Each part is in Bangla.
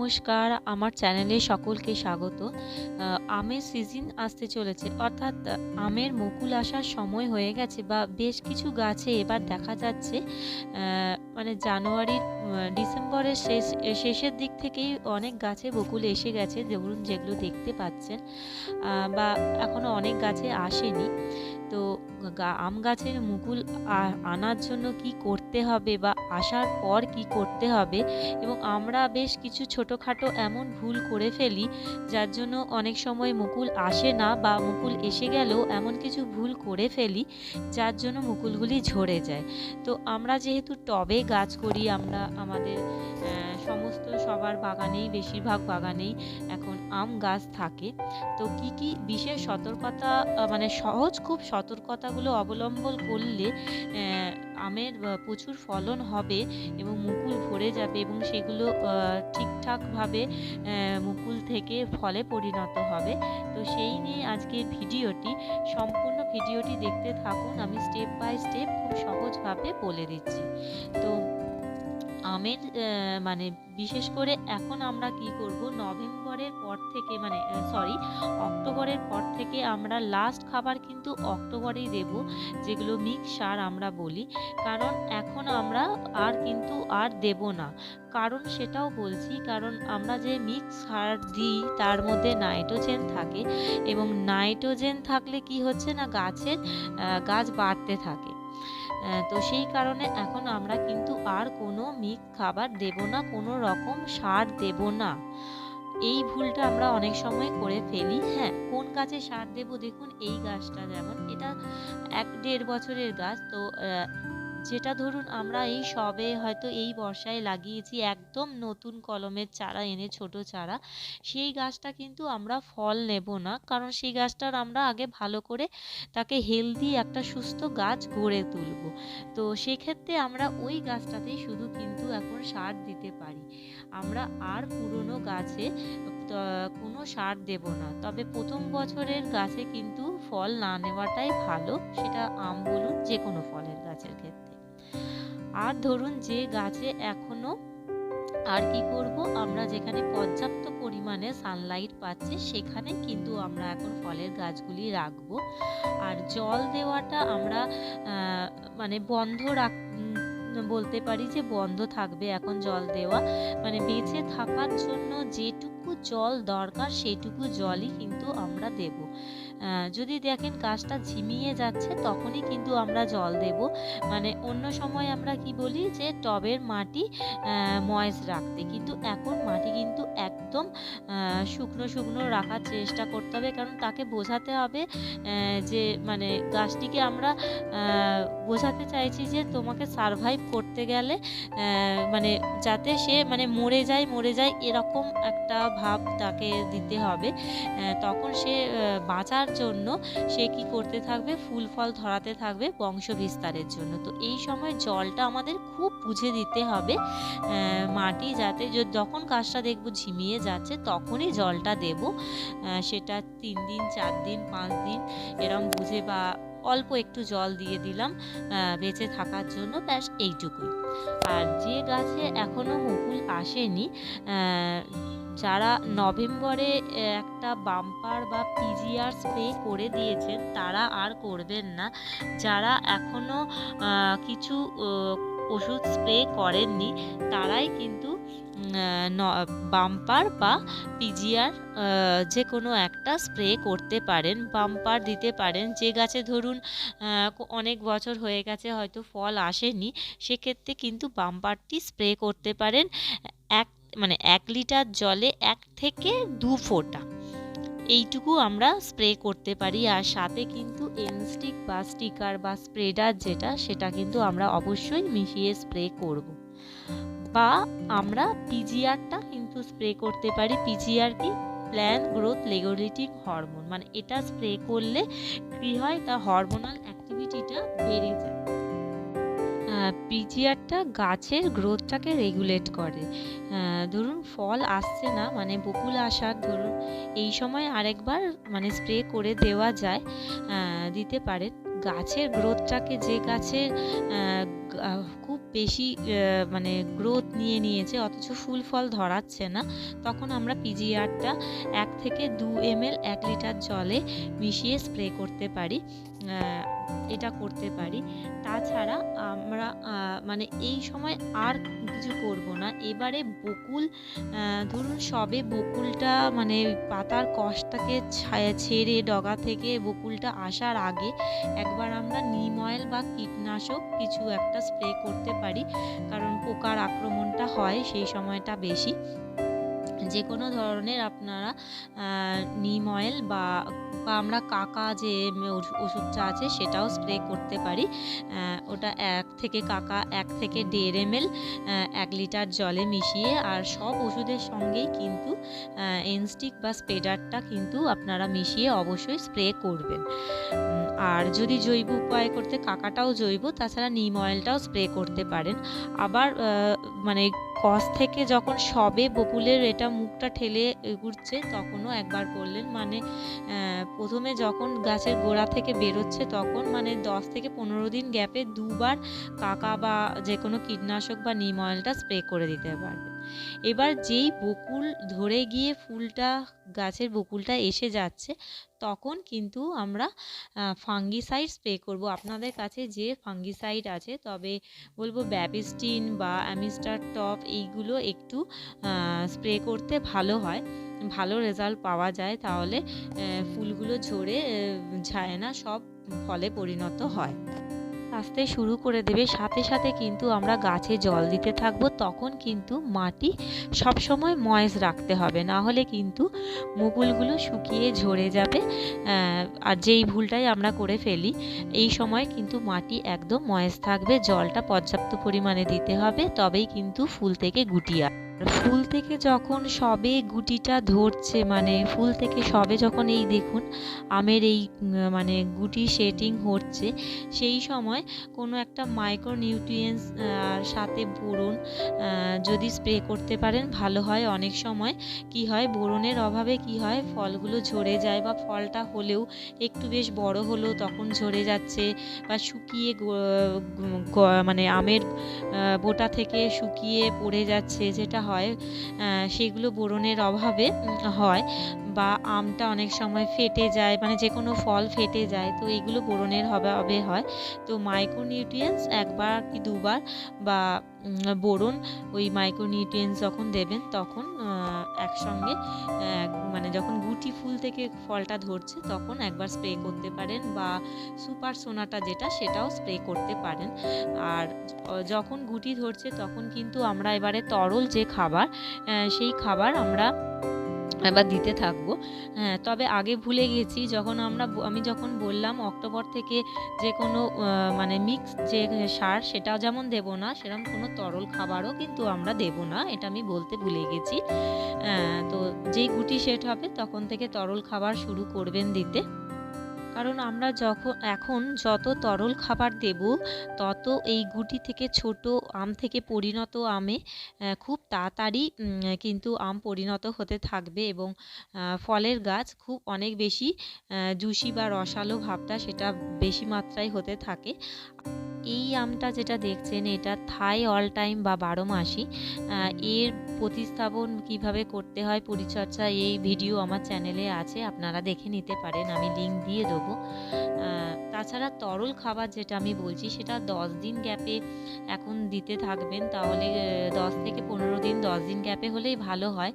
নমস্কার, আমার চ্যানেলে সকলকে স্বাগত। আমের সিজন আসতে চলেছে। অর্থাৎ আমের মুকুল আসার সময় হয়ে গেছে বা বেশ কিছু গাছে এবার দেখা যাচ্ছে মানে জানুয়ারির ডিসেম্বরের শেষ, শেষের দিক থেকেই অনেক গাছে বকুল এসে গেছে ধরুন যেগুলো দেখতে পাচ্ছেন। বা এখনও অনেক গাছে আসেনি। তো আম গাছের মুকুল আনার জন্য কি করতে হবে বা আসার পর কি করতে হবে? এবং আমরা বেশ কিছু ছোটোখাটো এমন ভুল করে ফেলি, যার জন্য অনেক সময় মুকুল আসে না বা মুকুল এসে গেলেও এমন কিছু ভুল করে ফেলি, যার জন্য মুকুলগুলি ঝরে যায়। তো আমরা যেহেতু টবে গাছ করি আমরা, আমাদের সমস্ত সবার বাগানেই, বেশিরভাগ বাগানেই এখন আম গাছ থাকে। তো কি কি বিশেষ সতর্কতা মানে সহজ খুব সতর্কতাগুলো অবলম্বন করলে আমের প্রচুর ফলন হবে এবং মুকুল ভরে যাবে এবং সেগুলো ঠিকঠাকভাবে মুকুল থেকে ফলে পরিণত হবে। তো সেই নিয়ে আজকের ভিডিওটি সম্পূর্ণ ভিডিওটি দেখতে থাকুন। আমি স্টেপ বাই স্টেপ খুব সহজভাবে বলে দিচ্ছি। তো আমের মানে বিশেষ করে এখন আমরা কি করব, নভেম্বরের পর থেকে মানে সরি অক্টোবরের পর থেকে আমরা লাস্ট খাবার কিন্তু অক্টোবরেই দেব, যেগুলো মিক্স সার আমরা বলি। কারণ এখন আমরা আর কিন্তু আর দেব না। কারণ সেটাও বলছি, কারণ আমরা যে মিক্স সার দিই, তার মধ্যে নাইট্রোজেন থাকে এবং নাইট্রোজেন থাকলে কি হচ্ছে না, গাছের গাছ বাড়তে থাকে। তো সেই কারণে এখন আমরা কিন্তু আর কোনো মিক্স খাবার দেব না, কোনো রকম সার দেব না। এই ভুলটা আমরা অনেক সময় করে ফেলি হ্যাঁ। কোন গাছে সার দেব দেখুন, এই গাছটা যেমন, এটা এক দেড় বছরের গাছ, তো যেটা ধরুন আমরা এই সবে হয়তো এই বর্ষায় লাগিয়েছি, একদম নতুন কলমের চারা এনে ছোট চারা, সেই গাছটা কিন্তু আমরা ফল নেব না। কারণ সেই গাছটার আমরা আগে ভালো করে তাকে হেলদি একটা সুস্থ গাছ গড়ে তুলব। তো সেক্ষেত্রে আমরা ওই গাছটাতেই শুধু কিন্তু এখন সার দিতে পারি। আমরা আর পুরনো গাছে কোনো সার দেব না। তবে প্রথম বছরের গাছে কিন্তু ফল না নেওয়াটাই ভালো, সেটা আম বলুন যে কোনো ফলের গাছের ক্ষেত্রে। আর ধরুন যে গাছে এখনও আর কি করব, আমরা যেখানে পর্যাপ্ত পরিমাণে সানলাইট পাচ্ছি, সেখানে কিন্তু আমরা এখন ফলের গাছগুলি রাখব। আর জল দেওয়াটা আমরা মানে বন্ধ রাখ বলতে পারি যে বন্ধ থাকবে এখন জল দেওয়া। মানে বেঁচে থাকার জন্য যেটুকু জল দরকার, সেটুকু জলই কিন্তু আমরা দেব। যদি দেখেন গাছটা ঝিমিয়ে যাচ্ছে, তখনই কিন্তু আমরা জল দেব। মানে অন্য সময় আমরা কি বলি যে টবের মাটি ময়েস রাখতে। কিন্তু এখন মাটি কিন্তু একদম শুকনো শুকনো রাখার চেষ্টা করতে হবে। কারণ তাকে বোঝাতে হবে যে মানে গাছটিকে আমরা বোঝাতে চাইছি যে তোমাকে সারভাইভ করতে গেলে মানে যাতে সে মানে মরে যায় মরে যায় এরকম একটা ভাব তাকে দিতে হবে। তখন সে বাঁচার জন্য সে কি করতে থাকবে? ফুল ফল ধরাতে থাকবে বংশ বিস্তারের জন্য। তো এই সময় জলটা আমাদের খুব বুঝে দিতে হবে মাটি যাতে যখন গাছটা দেখব ঝিমিয়ে যাচ্ছে, তখনই জলটা দেব। সেটা তিন দিন, চার দিন, পাঁচ দিন, এরম বুঝে বা অল্প একটু জল দিয়ে দিলাম বেঁচে থাকার জন্য, ব্যাস এইটুকুই। আর যে গাছে এখনও মুকুল আসেনি যারা নভেম্বরে একটা বাম্পার বা পিজিআর স্প্রে করে দিয়েছেন, তারা আর করবেন না। যারা এখনও কিছু ওষুধ স্প্রে করেননি, তারাই কিন্তু বাম্পার বা পিজিআর যে কোনো একটা স্প্রে করতে পারেন, বাম্পার দিতে পারেন। যে গাছে ধরুন অনেক বছর হয়ে গেছে, হয়তো ফল আসেনি, সেক্ষেত্রে কিন্তু বাম্পারটি স্প্রে করতে পারেন এক মানে এক লিটার জলে এক থেকে দু ফোঁটা। এইটুকু আমরা স্প্রে করতে পারি। আর সাথে কিন্তু এনস্টিক বা স্টিকার বা স্প্রেডার যেটা, সেটা কিন্তু আমরা অবশ্যই মিশিয়ে স্প্রে করব। বা আমরা পিজিআরটা কিন্তু স্প্রে করতে পারি পিজিআর কি প্ল্যান গ্রোথ লেগোলিটিক হরমোন মানে এটা স্প্রে করলে কী হয়? তা হরমোনাল অ্যাক্টিভিটিটা বেড়ে যায়। পিজিআরটা গাছের গ্রোথটাকে রেগুলেট করে। ধরুন ফল আসছে না মানে বকুল আসার ধরুন, এই সময় আরেকবার মানে স্প্রে করে দেওয়া যায় দিতে পারেন। গাছের গ্রোথটাকে যে গাছের খুব বেশি মানে গ্রোথ নিয়ে নিয়েছে, অথচ ফুল ফল ধরাচ্ছে না। তখন আমরা পিজিআরটা এক থেকে দু এম এক লিটার জলে মিশিয়ে স্প্রে করতে পারি। এটা করতে পারি। তাছাড়া আমরা মানে এই সময় আর কিছু করব না। এবারে বকুল ধরুন সবে বকুলটা মানে পাতার কষটাকে ছেড়ে ডগা থেকে বকুলটা আসার আগে একবার আমরা নিম অয়েল বা কীটনাশক কিছু একটা স্প্রে করতে পারি। কারণ পোকার আক্রমণটা হয় সেই সময়টা বেশি। যে কোনো ধরনের আপনারা নিম অয়েল বা আমরা কাকা যে ওষুধটা আছে সেটাও স্প্রে করতে পারি। ওটা এক থেকে কাকা এক থেকে দেড় এম এল এক লিটার জলে মিশিয়ে আর সব ওষুধের সঙ্গেই কিন্তু এনস্টিক বা স্প্রেডারটা কিন্তু আপনারা মিশিয়ে অবশ্যই স্প্রে করবেন। আর যদি জৈব উপায় করতে কাকাটাও জৈব, তাছাড়া নিম অয়েলটাও স্প্রে করতে পারেন। আবার মানে কস থেকে যখন সবে বকুলের এটা মুখটা ঠেলে এগুচ্ছে তখনও একবার করলেন মানে প্রথমে যখন গাছের গোড়া থেকে বেরোচ্ছে, তখন মানে দশ থেকে পনেরো দিন গ্যাপে দুবার কাকা বা যে কোনো কীটনাশক বা নিম অয়েলটা স্প্রে করে দিতে পারবে। এবার যেই বকুল ধরে গিয়ে ফুলটা, গাছের বকুলটা এসে যাচ্ছে, তখন কিন্তু আমরা ফাঙ্গিসাইড স্প্রে করব। আপনাদের কাছে যে ফাঙ্গিসাইড আছে, তবে বলব ব্যাবিস্টিন বা অ্যামিস্টার টপ এইগুলো একটু স্প্রে করতে ভালো হয়, ভালো রেজাল্ট পাওয়া যায়, তাহলে ফুলগুলো ঝরে যায় না, সব ফলে পরিণত হয়। আসতে শুরু করে দেবে। সাথে সাথে কিন্তু আমরা গাছে জল দিতে থাকব। তখন কিন্তু মাটি সবসময় ময়েস রাখতে হবে। না হলে কিন্তু মুকুলগুলো শুকিয়ে ঝরে যাবে। আর যেই ভুলটাই আমরা করে ফেলি, এই সময় কিন্তু মাটি একদম ময়েস থাকবে। জলটা পর্যাপ্ত পরিমাণে দিতে হবে। তবেই কিন্তু ফুল থেকে গুটিয়া ফুল থেকে যখন সবে গুটিটা ধরছে মানে ফুল থেকে সবে যখন এই দেখুন, আমের এই মানে গুটি সেটিং হচ্ছে, সেই সময় কোনো একটা মাইক্রো নিউট্রিয়েন্টস সাথে বোরন যদি স্প্রে করতে পারেন, ভালো হয়। অনেক সময় কি হয়, বোরনের অভাবে কি হয়, ফলগুলো ঝরে যায় বা ফলটা হলেও একটু বেশ বড় হলেও তখন ঝরে যাচ্ছে বা শুকিয়ে মানে আমের বোটা থেকে শুকিয়ে পড়ে যাচ্ছে, যেটা হয় সেগুলো বোরনের অভাবে হয় বা আমটা অনেক সময় ফেটে যায় মানে যে কোনো ফল ফেটে যায়, তো এগুলো বোরনের অভাবে হয়। তো মাইক্রোনিউট্রিয়েন্টস একবার কি দুবার বা বোরন ওই মাইক্রোনিউট্রিয়েন্টস যখন দেবেন তখন একসঙ্গে মানে যখন গুটি ফুল থেকে ফলটা ধরছে তখন একবার স্প্রে করতে পারেন বা সুপার সোনাটা যেটা সেটাও স্প্রে করতে পারেন। আর যখন গুটি ধরছে তখন কিন্তু আমরা এবারে তরল যে খাবার সেই খাবার আমরা এবার দিতে থাকব। হ্যাঁ তবে আগে ভুলে গেছি, যখন আমরা আমি যখন বললাম অক্টোবর থেকে যে কোনো মানে মিক্স যে সার সেটা যেমন দেব না সেরকম কোনো তরল খাবারও কিন্তু আমরা দেব না, এটা আমি বলতে ভুলে গেছি। তো যেই গুটি সেট হবে, তখন থেকে তরল খাবার শুরু করবেন দিতে। কারণ আমরা যখন, এখন যত তরল খাবার দেব, তত এই গুটি থেকে ছোট আম থেকে পরিণত আমে খুব তাড়াতাড়ি কিন্তু আম পরিণত হতে থাকবে এবং ফলের গাছ খুব অনেক বেশি জুসি বা রসালো ভাবটা সেটা বেশি মাত্রায় হতে থাকে। এই আমটা যেটা দেখছেন, এটা থাই অল টাইম বা বারো মাসি এর প্রতিস্থাপন কীভাবে করতে হয় পরিচর্যা এই ভিডিও আমার চ্যানেলে আছে, আপনারা দেখে নিতে পারেন, আমি লিঙ্ক দিয়ে দেবো। তাছাড়া তরল খাবার যেটা আমি বলছি, সেটা দশ দিন গ্যাপে এখন দিতে থাকবেন। তাহলে দশ থেকে পনেরো দিন, দশ দিন গ্যাপে হলেই ভালো হয়।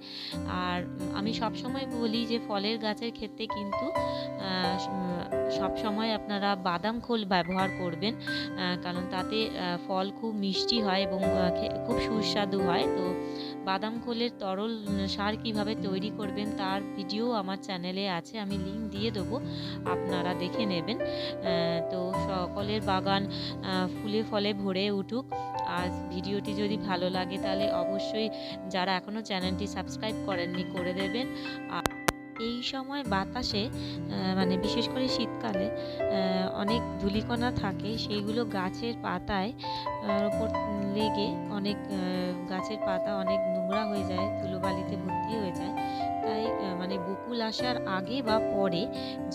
আর আমি সবসময় বলি যে, ফলের গাছের ক্ষেত্রে কিন্তু সব সময় আপনারা বাদাম খোল ব্যবহার করবেন কারণ তাতে ফল খুব মিষ্টি হয় এবং খুব সুস্বাদু হয়। তো বাদাম খোলের তরল সার কীভাবে তৈরি করবেন তার ভিডিও আমার চ্যানেলে আছে, আমি লিঙ্ক দিয়ে দেবো, আপনারা দেখে নেবেন। তো সকলের বাগান ফুলে ফলে ভরে উঠুক। আর ভিডিওটি যদি ভালো লাগে তাহলে অবশ্যই যারা এখনও চ্যানেলটি সাবস্ক্রাইব করেননি করে দেবেন। এই সময় বাতাসে মানে বিশেষ করে শীতকালে অনেক ধূলিকণা থাকে, সেইগুলো গাছের পাতায় ওপর লেগে অনেক গাছের পাতা অনেক নোংরা হয়ে যায়, ধুলোবালিতে ভর্তি হয়ে যায়। তাই মানে বকুল আসার আগে বা পরে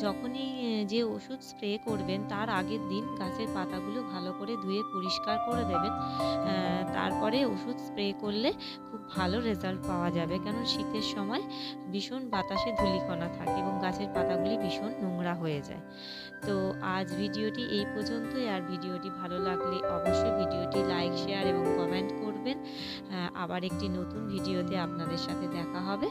যখনই যে ওষুধ স্প্রে করবেন তার আগের দিন গাছের পাতাগুলো ভালো করে ধুয়ে পরিষ্কার করে দেবেন। তারপরে ওষুধ স্প্রে করলে খুব ভালো রেজাল্ট পাওয়া যাবে। কারণ শীতের সময় ভীষণ বাতাসে ধুলিকণা থাকে এবং গাছের পাতাগুলি ভীষণ নোংরা হয়ে যায়। তো আজ ভিডিওটি এই পর্যন্তই। আর ভিডিওটি ভালো লাগলে অবশ্যই ভিডিওটি লাইক, শেয়ার এবং কমেন্ট করবেন। আবার একটি নতুন ভিডিওতে আপনাদের সাথে দেখা হবে।